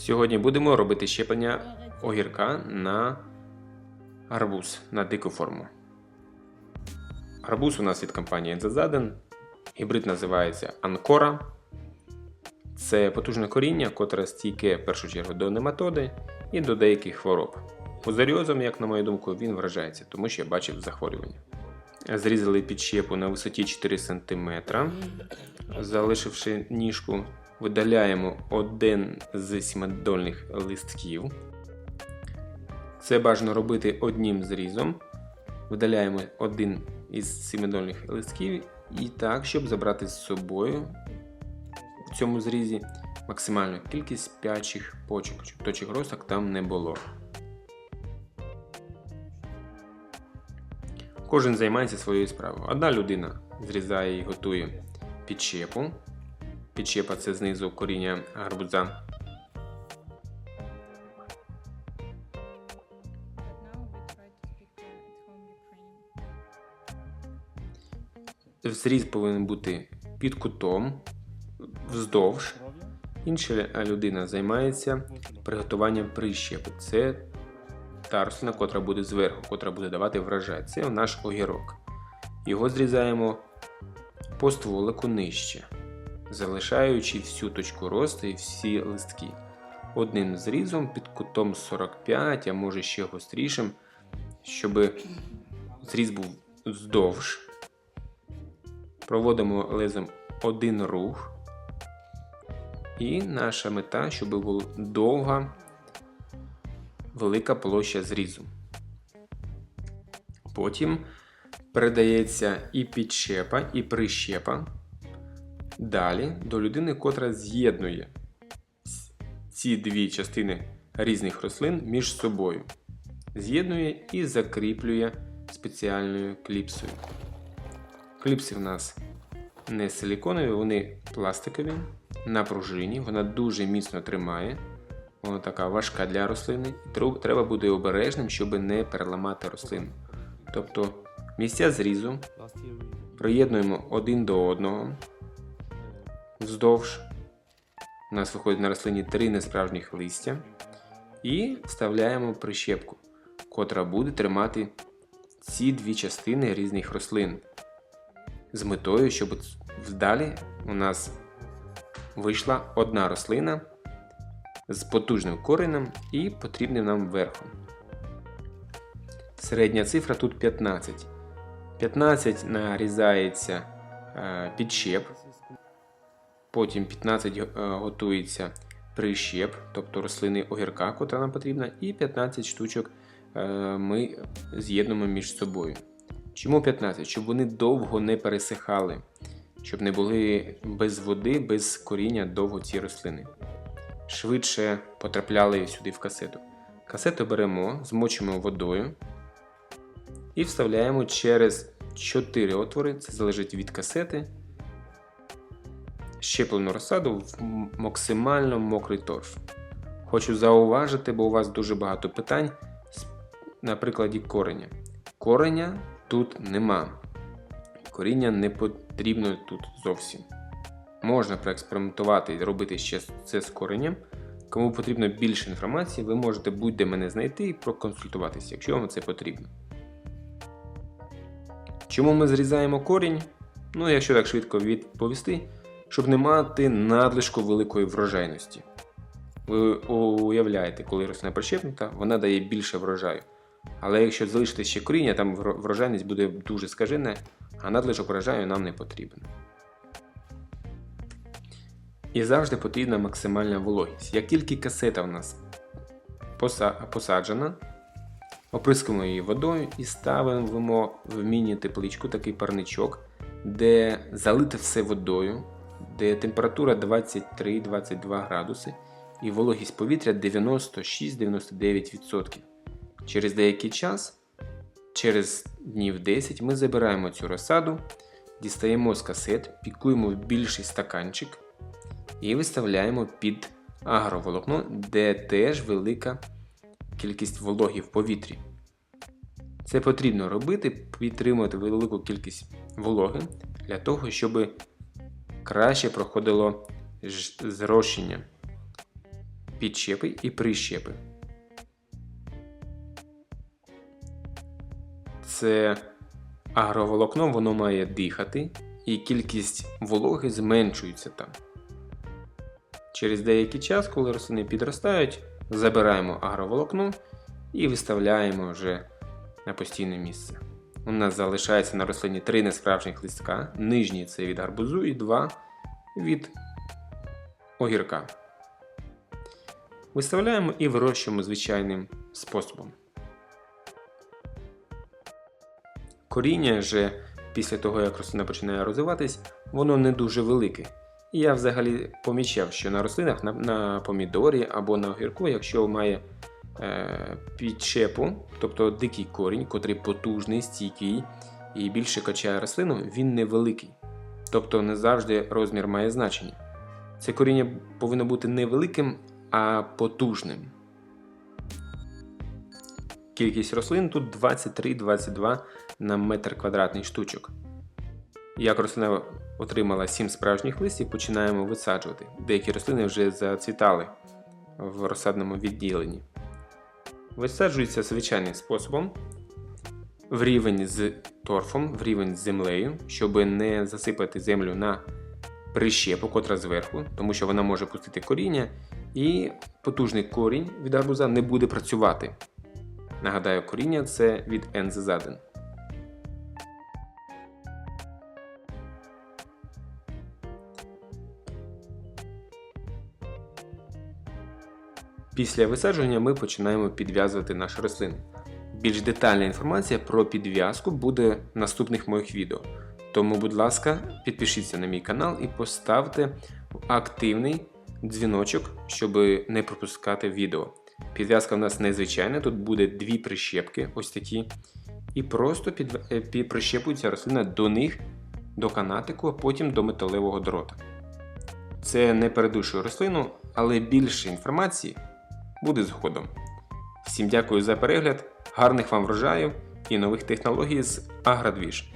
Сьогодні будемо робити щеплення огірка на гарбуз на дику форму. Гарбуз у нас від компанії Enzazadен. Гібрид називається Анкора. Це потужне коріння, котре стійке в першу чергу до нематоди і до деяких хвороб. Фузаріозом, як на мою думку, він вражається, тому що я бачив захворювання. Зрізали підщепу на висоті 4 см, залишивши ніжку, видаляємо один з сімидольних листків. Це бажано робити одним зрізом. Видаляємо один із сімидольних листків і так, щоб забрати з собою в цьому зрізі максимальну кількість спячих почок, щоб точок росток там не було. Кожен займається своєю справою. Одна людина зрізає і готує підщепу. Підщепа знизу коріння гарбуза. Зріз повинен бути під кутом, вздовж. Інша людина займається приготуванням прищепи. Це та рослина, котра буде зверху, котра буде давати врожай. Це наш огірок. Його зрізаємо по стволику нижче, залишаючи всю точку росту і всі листки. Одним зрізом під кутом 45, а може ще гострішим, щоб зріз був вздовж. Проводимо лезом один рух. І наша мета, щоб була довга, велика площа зрізу. Потім передається і підщепа, і прищепа. Далі до людини, котра з'єднує ці дві частини різних рослин між собою. З'єднує і закріплює спеціальною кліпсою. Кліпси в нас не силіконові, вони пластикові на пружині. Вона дуже міцно тримає. Вона така важка для рослини. Треба бути обережним, щоб не переламати рослину. Тобто місця зрізу приєднуємо один до одного вздовж. У нас виходить на рослині три несправжніх листя. І вставляємо прищепку, котра буде тримати ці дві частини різних рослин з метою, щоб вдалі у нас вийшла одна рослина з потужним коренем і потрібним нам верхом. Середня цифра тут 15. 15 нарізається е, підщеп, потім 15 е, готується прищеп, тобто рослини огірка, котра нам потрібна, і 15 штучок е, ми з'єднуємо між собою. Чому 15? Щоб вони довго не пересихали, щоб не були без води, без коріння довго ці рослини. Швидше потрапляли сюди в касету. Касету беремо, змочимо водою і вставляємо через 4 отвори, це залежить від касети. Щеплену розсаду в максимально мокрий торф. Хочу зауважити, бо у вас дуже багато питань на прикладі кореня. Кореня тут нема. Коріння не потрібно тут зовсім. Можна проекспериментувати і робити ще це з коренням. Кому потрібно більше інформації, ви можете будь-де мене знайти і проконсультуватися, якщо вам це потрібно. Чому ми зрізаємо корінь? Ну, якщо так швидко відповісти, щоб не мати надлишку великої врожайності. Ви уявляєте, коли рослина прищепнута, вона дає більше врожаю. Але якщо залишити ще коріння, там врожайність буде дуже скажена, а надлишок врожаю нам не потрібен. І завжди потрібна максимальна вологість. Як тільки касета в нас посаджена, оприскуємо її водою і ставимо в міні-тепличку такий парничок, де залите все водою, де температура 23-22 градуси і вологість повітря 96-99%. Через деякий час, через днів 10, ми забираємо цю розсаду, дістаємо з касет, пікуємо в більший стаканчик і виставляємо під агроволокно, де теж велика кількість вологі в повітрі. Це потрібно робити, підтримувати велику кількість вологи для того, щоб краще проходило зрощення. підщепи і прищепи. Це агроволокно воно має дихати, і кількість вологи зменшується там. Через деякий час, коли рослини підростають, забираємо агроволокно і виставляємо вже на постійне місце. У нас залишається на рослині три несправжніх листка. Нижній це від гарбузу і два від огірка. Виставляємо і вирощуємо звичайним способом. Коріння же після того, як рослина починає розвиватись, воно не дуже велике. І я взагалі помічав, що на рослинах, на, на помідорі або на огірку, якщо має е, підщепу, тобто дикий корінь, котрий потужний, стійкий і більше качає рослину, він невеликий. Тобто не завжди розмір має значення. Це коріння повинно бути не великим, а потужним. Кількість рослин тут 23-22 на метр квадратний штучок. Як рослина отримала 7 справжніх листів, починаємо висаджувати. Деякі рослини вже зацвітали в розсадному відділенні. Висаджується звичайним способом в рівень з торфом, в рівень з землею, щоб не засипати землю на прищепу, котра зверху, тому що вона може пустити коріння, і потужний корінь від арбуза не буде працювати. Нагадаю, коріння це від ензизаден. Після висадження ми починаємо підв'язувати наші рослини. Більш детальна інформація про підв'язку буде в наступних моїх відео. Тому, будь ласка, підпишіться на мій канал і поставте активний дзвіночок, щоб не пропускати відео. Підв'язка в нас незвичайна, тут буде дві прищепки, ось такі. І просто під, е, під, прищепується рослина до них, до канатику, а потім до металевого дрота. Це не передушує рослину, але більше інформації буде згодом. Всім дякую за перегляд, гарних вам врожаїв і нових технологій з Аградвіж.